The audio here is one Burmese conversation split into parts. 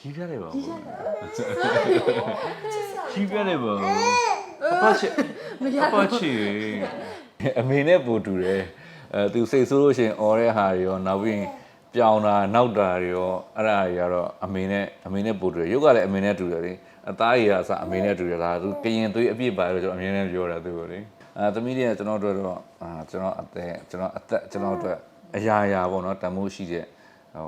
ရီးပြတယ်ပါကြီးဘောရတယ်ရီးပြတယ်ပါအဖချစ်မရအဖချစ်အမေနဲ့ပူတူတယ်အဲသူစိတ်ဆိုးလို့ရှိရင်អော်တဲ့ဟာတွေရောနောက်ပြီးရင်ပြောင်းတာနောက်တာတွေရောအဲ့ဒါတွေကတော့အမေနဲ့အမေနဲ့ပူတူတယ်ရုပ်ကလည်းအမေနဲ့တူတယ်လေအသားရည်ကအစအမေနဲ့တူတယ်လားသူကရင်သွေးအပြည့်ပါလို့ကျွန်တော်အမြဲတမ်းပြောတာသူကိုလေအဲသမီးတွေကကျွန်တော်တို့တော့အာကျွန်တော်အသက်ကျွန်တော်အသက်ကျွန်တော်တို့အရာရာပေါ့နော်တမိုးရှိတဲ့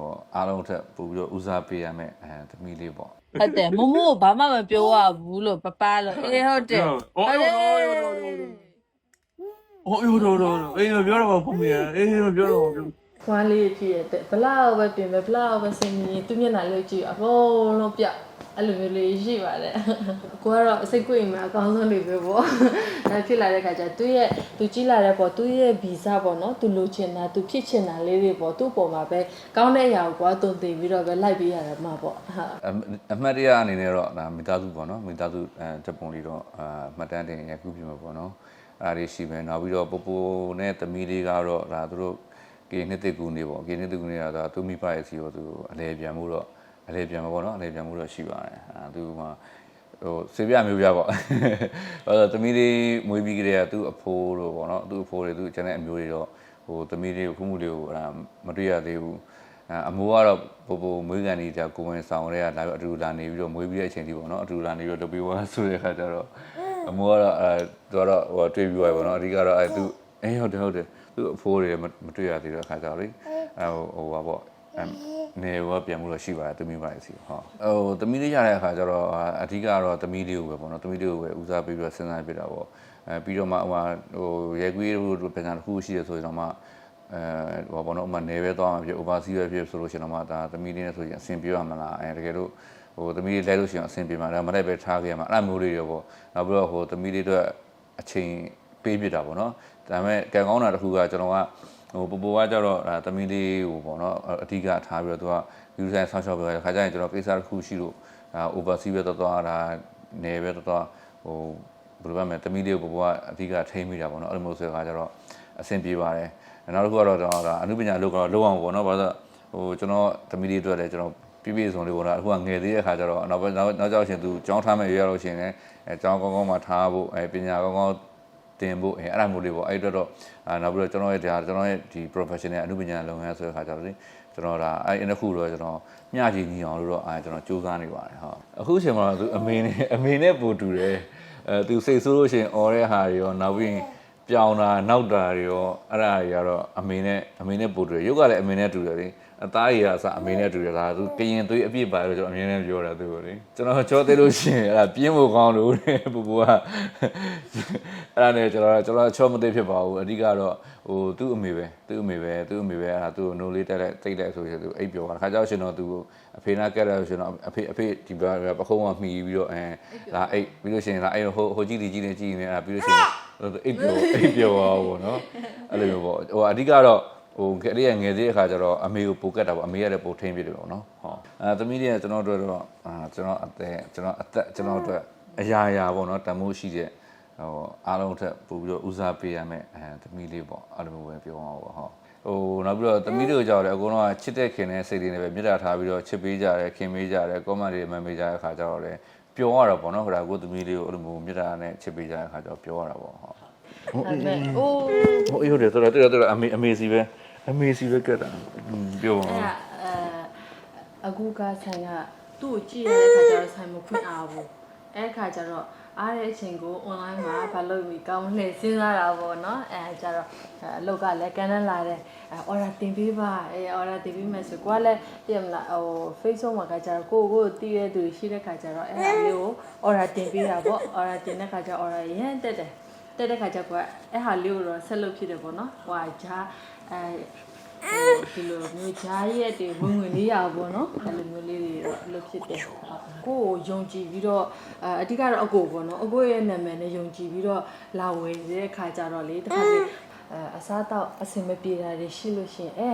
ဟိုအားလုံးထက်ပို့ပြီးတော့ဦးစားပေးရမယ်အဲသမီးလေးပေါ့ဟုတ်တယ်မမို့ဘာမှမပြောရဘူးလို့ပပလို့အေးဟုတ်တယ်အော်အော်အော်အော်အော်အော်ရိုးရိုးရိုးအေးမပြောတော့ပါဘူးမင်းအေးမပြောတော့ဘူးခွမ်းလေးဖြစ်ရတဲ့ဘလောက်ပဲပြင်ပဲဘလောက်ပဲစင်ကြီးသူမျက်နှာလေးကြည့်အကုန်လုံးပြ အဲ့လိုမျိုးလေးရှိပါတယ်ကိုကတော့အစိတ်ကိုအိမ်မှာအကောင်းဆုံးလေးပဲပေါ့ဒါဖြစ်လာတဲ့ခါကျသူရဲ့သူကြီးလာတဲ့ပေါ့သူရဲ့ဗီဇပေါ့နော်သူလိုချင်တာသူဖြစ်ချင်တာလေးတွေပေါ့သူ့ပေါ်မှာပဲကောင်းတဲ့အရာကိုကွာတုံတင်ပြီးတော့ပဲလိုက်ပေးရတာမှာပေါ့ဟာအမှတ်တရအနေနဲ့တော့ဒါမိသားစုပေါ့နော်မိသားစုအဲတပုံလေးတော့အာမှတ်တမ်းတင်ရခုပြမှာပေါ့နော်အားလေးရှိမယ်နောက်ပြီးတော့ပပနဲ့သမီးလေးကတော့ဒါသူတို့ကေနှစ်သိကူနေပေါ့ကေနှစ်သိကူနေကတော့သူမိဖရဲ့စီကိုသူအလဲပြန်မှုတော့ အလဲပြန်မှာပေါ့နော်အလဲပြန်မှုတော့ရှိပါတယ်အာသူမှဟိုစေပြမျိုးပြပေါ့အဲတော့သမီးလေးမွေးပြီးကြတဲ့ကသူ့အဖိုးတို့ပေါ့နော်သူ့အဖိုးတွေသူ့ကျန်တဲ့အမျိုးတွေတော့ဟိုသမီးလေးကိုခုမှုလေးကိုအဲမတွေ့ရသေးဘူးအဲအမိုးကတော့ပို့ပို့မွေးကန်နေတာကိုဝင်ဆောင်တွေကလာပြီးအတူတူလာနေပြီးတော့မွေးပြီးတဲ့အချိန်ထိပေါ့နော်အတူတူလာနေပြီးတော့တပီဝါဆိုတဲ့ခါကျတော့အမိုးကတော့အဲသူကတော့ဟိုတွေ့ပြီးသွားပြီပေါ့နော်အဓိကတော့အဲသူအေးဟုတ်တယ်ဟုတ်တယ်သူအဖိုးတွေမမတွေ့ရသေးတဲ့ခါကျတော့လေအဲဟိုဟိုပါပေါ့အဲ နေရောပြန်မှုတော့ရှိပါတယ်တမီးပါစီဟောဟိုတမီးလေးရတဲ့အခါကျတော့အဓိကတော့တမီးလေးကိုပဲပေါ့နော်တမီးလေးကိုပဲဦးစားပေးပြီးတော့စဉ်းစားပြတာပေါ့အဲပြီးတော့မှဟိုဟိုရဲကွေးတို့ပြန်တာတစ်ခုရှိရဆိုရင်တော့မှအဲဟောဘောနော်ဥမာနေပဲသွားမှာဖြစ် oversee ပဲဖြစ်ဆိုလို့ရှိရင်တော့မှဒါသမီးလေးနဲ့ဆိုရင်အဆင်ပြေရမလားအဲတကယ်လို့ဟိုသမီးလေးလဲလို့ရှိရင်အဆင်ပြေမှာဒါမလိုက်ပဲထားခဲ့ရမှာအဲ့လိုမျိုးလေးရောပေါ့နောက်ပြီးတော့ဟိုသမီးလေးတို့အချိန်ပေးပြတာပေါ့နော်ဒါပေမဲ့ကံကောင်းတာတစ်ခုကကျွန်တော်က ဟိုပပကကြတော့ဒါသမီးလေးဟိုပေါ့နော်အဓိကထားပြီးတော့သူကယူဆိုင်ဆောင်းရှော့ပဲခါကျရင်ကျွန်တော်ကိစ္စတစ်ခုရှိလို့ဒါ oversee ပဲတော့တော့ဒါနေပဲတော့တော့ဟိုဘယ်လိုပဲမလဲသမီးလေးကိုပပကအဓိကထိမ့်မိတာပေါ့နော်အဲ့လိုမျိုးဆိုတဲ့ခါကျတော့အဆင်ပြေပါတယ်နောက်တစ်ခုကတော့ကျွန်တော်ဒါအနုပညာလုပ်ကတော့လုပ်အောင်ပေါ့နော်ဘာလို့ဟိုကျွန်တော်သမီးလေးအတွက်လည်းကျွန်တော်ပြည့်ပြည့်စုံလေးပေါ့နော်အခုကငယ်သေးတဲ့ခါကျတော့နောက်နောက်နောက်ကြောက်ရှင်သူကျောင်းထားမယ်ရရလို့ရှင်လည်းအဲကျောင်းကောင်းကောင်းမှထားဖို့အဲပညာကောင်းကောင်း တင်ဖို့အဲအဲ့ဒါမျိုးလေးပေါ့အဲ့အတွက်တော့အာနောက်ပြီးတော့ကျွန်တော်ရဲ့ဒါကျွန်တော်ရဲ့ဒီ professional အနုပညာလုပ်ငန်းဆိုတဲ့ခါကျတော့လေကျွန်တော်ဒါအဲ့တစ်ခုတော့ကျွန်တော်မျှချီညီအောင်လို့တော့အဲကျွန်တော်စူးစမ်းနေပါတယ်ဟုတ်အခုချိန်မှာသူအမေနဲ့အမေနဲ့ပို့တူတယ်အဲသူစိတ်ဆိုးလို့ရှင်អော်တဲ့ဟာတွေရောနောက်ပြီးပြောင်းတာနောက်တာတွေရောအဲ့ဒါတွေကတော့အမေနဲ့အမေနဲ့ပို့တူတယ်ရုပ်ကလည်းအမေနဲ့တူတယ်လေ အသားရည်ကအစအမေနဲ့တူတယ်လားသူကရင်သွေးအပြည့်ပါလို့ကျွန်တော်အမြဲတမ်းပြောတာသူကိုလေကျွန်တော်ကြောသေးလို့ရှိရင်အဲ့ဒါပြင်းဖို့ကောင်းလို့တဲ့ပူပူကအဲ့ဒါနဲ့ကျွန်တော်ကျွန်တော်ချောမသိဖြစ်ပါဘူးအဓိကတော့ဟိုသူ့အမေပဲသူ့အမေပဲသူ့အမေပဲအဲ့ဒါသူ့ကိုနိုးလေးတက်လိုက်တိတ်လိုက်ဆိုရင်သူအိပ်ပျော်တာခါကြောက်ရှင်တော့သူကိုအဖေနာကက်ရရှင်တော့အဖေအဖေဒီဘက်ပခုံးကမှီပြီးတော့အဲဒါအိပ်ပြီးလို့ရှိရင်ဒါအဲ့ဟိုဟိုကြည့်ဒီကြည့်နေကြည့်နေအဲ့ဒါပြီးလို့ရှိရင်အိပ်ပျော်အိပ်ပျော်ပါဘောနော်အဲ့လိုမျိုးပေါ့ဟိုအဓိကတော့ ဟိုကလေးကငယ်သေးတဲ့အခါကျတော့အမေကိုပိုကတ်တာပေါ့အမေကလည်းပိုထိမ့်ပြတယ်ပေါ့နော်ဟောအဲသမီးတွေကကျွန်တော်တို့တော့အာကျွန်တော်အသက်ကျွန်တော်အသက်ကျွန်တော်တို့အရာရာပေါ့နော်တမိုးရှိတဲ့ဟိုအားလုံးထက်ပို့ပြီးတော့ဦးစားပေးရမယ်အဲသမီးလေးပေါ့အဲ့လိုမျိုးပဲပြောအောင်ပေါ့ဟောဟိုနောက်ပြီးတော့သမီးတို့ကြောက်တယ်အကုန်လုံးကချစ်တဲ့ခင်တဲ့စိတ်တွေနဲ့ပဲမြတ်တာထားပြီးတော့ချစ်ပေးကြတယ်ခင်ပေးကြတယ်ကောမန့်တွေမှန်ပေးကြတဲ့အခါကျတော့လေပျော်ရတာပေါ့နော်ခရာကိုသမီးလေးကိုအဲ့လိုမျိုးမြတ်တာနဲ့ချစ်ပေးကြတဲ့အခါကျတော့ပျော်ရတာပေါ့ဟောဒါပေမဲ့အိုးဟိုအေးဟုတ်တယ်တော်တော်တော်တော်အမေအမေစီပဲ အမေစီပဲကတ်တာပြောပါအဲ့ဦးဒါအဲအခုကဆိုင်ကသူ့ကိုကြည့်ရတဲ့ခါကျတော့ဆိုင်မဖွင့်အားဘူးအဲ့ခါကျတော့အားတဲ့အချိန်ကို online မှာဘာလုပ်ပြီးကောင်းလှည့်စဉ်းစားတာပေါ့နော်အဲကျတော့အလုပ်ကလည်းကန်နဲ့လာတဲ့အဲ order တင်ပေးပါအဲ order တင်ပေးမယ်ဆိုကိုကလည်းသိရမလားဟို Facebook မှာကကျတော့ကိုကိုတည်တဲ့သူရှိတဲ့ခါကျတော့အဲ့ဒါလေးကို order တင်ပေးတာပေါ့ order တင်တဲ့ခါကျ order ရမ်းတက်တယ်တက်တဲ့ခါကျကိုကအဲ့ဟာလေးကိုတော့ဆက်လုပ်ဖြစ်တယ်ပေါ့နော်ဟိုဟာဂျာ အဲဟိုဒီလိုမျိုးဂျားရက်တွေဝင်ဝင်လေးရပါဘောနော်အဲ့လိုမျိုးလေးတွေတော့အလုပ်ဖြစ်တယ်ကိုကိုယုံကြည်ပြီးတော့အဲအဓိကတော့အကိုပေါ့နော်အကိုရဲ့နာမည်နဲ့ယုံကြည်ပြီးတော့လာဝယ်တဲ့ခါကျတော့လေတစ်ခါလေအဲအစားတော့အစင်မပြေတာတွေရှိလို့ရှရင်အဲ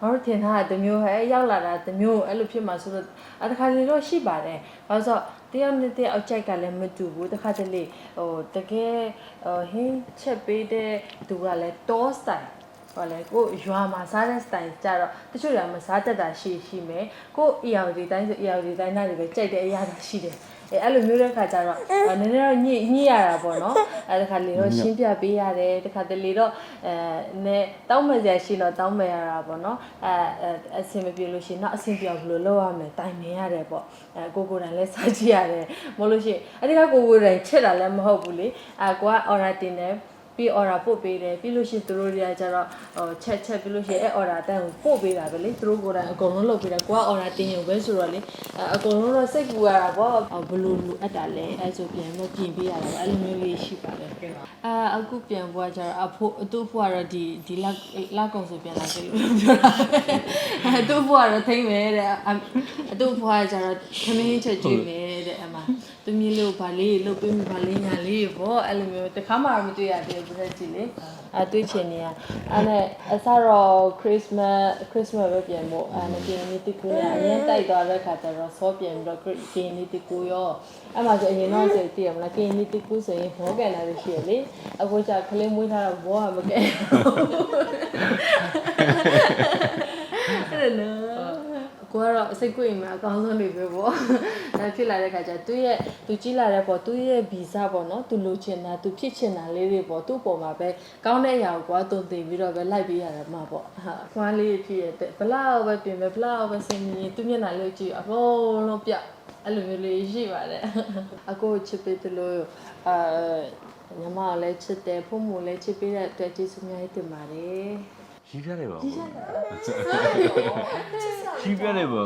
ငါတို့ထင်ထားတာတစ်မျိုးဟဲ့ရောက်လာတာတစ်မျိုးအဲ့လိုဖြစ်မှာဆိုတော့အတခါလေတော့ရှိပါတယ်ဘာလို့ဆိုတော့တယောက်နဲ့တယောက်အကြိုက်ကလည်းမတူဘူးတစ်ခါတလေဟိုတကယ်ဟိုဟင်းချက်ပေးတဲ့သူကလည်း toast style ဘာ ဟောလေကိုရွာမှာစားတဲ့ style ကြတော့တချို့တွေကမစားတတ်တာရှိရှိမယ်ကိုအရာဒီတိုင်းဆိုအရာဒီတိုင်းနားတွေပဲကြိုက်တဲ့အရာသာရှိတယ်အဲအဲ့လိုမျိုးတဲ့ခါကျတော့နည်းနည်းတော့ညှိညှိရတာပေါ့နော်အဲ့ဒီခါလေတော့ရှင်းပြပေးရတယ်တခါတလေတော့အဲနဲ့တောင်းမစရာရှိတော့တောင်းမရတာပေါ့နော်အဲအဆင်မပြေလို့ရှိရင်တော့အဆင်ပြေဘယ်လိုလုပ်ရမလဲတိုင်နေရတယ်ပေါ့အဲကိုကိုတိုင်လည်းစားကြည့်ရတယ်မဟုတ်လို့ရှိရင်အဲ့ဒီကကိုကိုတိုင်ချက်တာလည်းမဟုတ်ဘူးလေအဲကိုက order တင်တယ် ပြီး order ပို့ပေးတယ်ပြီးလို့ရှိရင်သူတို့တွေကကျတော့ဟိုချက်ချက်ပြီးလို့ရှိရင်အဲ့ order တန်းကိုပို့ပေးတာပဲလေသူတို့ကိုယ်တိုင်အကုန်လုံးလုပ်ပေးတာကိုက order တင်ရုံပဲဆိုတော့လေအအကုန်လုံးတော့စိတ်ကူရတာပေါ့အော်ဘလို့လူအပ်တာလဲအဲ့ဆိုပြန်တော့ပြင်ပေးရတာပေါ့အဲ့လိုမျိုးလေးရှိပါတယ်အာအခုပြန်ပွားကျတော့အဖို့အတူဖို့ကတော့ဒီဒီလက်လက်ကုံဆိုပြန်လာကြလို့ပြောတာအတူဖို့ကတော့ထိမ့်မယ်တဲ့အတူဖို့ကကျတော့ခမင်းချက်ကြည့်မယ် တဲ့အမှသူမျိုးလေးကိုဗာလေးလုပ်ပေးမယ်ဗာလေးညာလေးပေါ့အဲ့လိုမျိုးတခါမှမတွေ့ရသေးဘူးပြည့်ကြည့်လေအဲတွေ့ချင်နေရအဲ့နဲ့အစတော့ Christmas Christmas ပဲပြန်ဖို့အဲ့နဲ့ပြင်နေတိကူရအရင်တိုက်သွားတဲ့ခါကျတော့ဆောပြန်ပြီးတော့ပြင်နေတိကူရောအဲ့မှာဆိုအရင်တော့စိတ်တည်ရမလားပြင်နေတိကူဆိုရင်ဘောကန်လာလို့ရှိရလေအခုကျခလေးမွေးထားတော့ဘောကမကဲအဲ့ဒါနော် ကိုကတော့စိတ်ကိုရင်မှာအကောင်းဆုံးနေပဲပေါ့ဒါဖြစ်လာတဲ့ခါကျသူ့ရဲ့သူကြီးလာတဲ့ပေါ့သူ့ရဲ့ဗီဇပေါ့နော်သူလိုချင်တာသူဖြစ်ချင်တာလေးတွေပေါ့သူ့ပေါ်မှာပဲကောင်းတဲ့အရာကိုကွာတုံတင်ပြီးတော့ပဲလိုက်ပေးရတာမှာပေါ့ဟာခွားလေးဖြစ်ရတဲ့ဘလောက်ပဲပြင်ပဲဘလောက်ပဲစင်ရင်သူ့မျက်နှာလေးကြည့်အကုန်လုံးပြအဲ့လိုမျိုးလေးရှိပါတယ်အကိုချစ်ပေးတယ်လို့အာညီမလည်းချစ်တယ်ဖုံမလည်းချစ်ပေးတဲ့အတွက်ကျေးဇူးများတင်ပါတယ် ရီးပြတယ်ပါရီးပြတယ်ရီးပြတယ်ပါ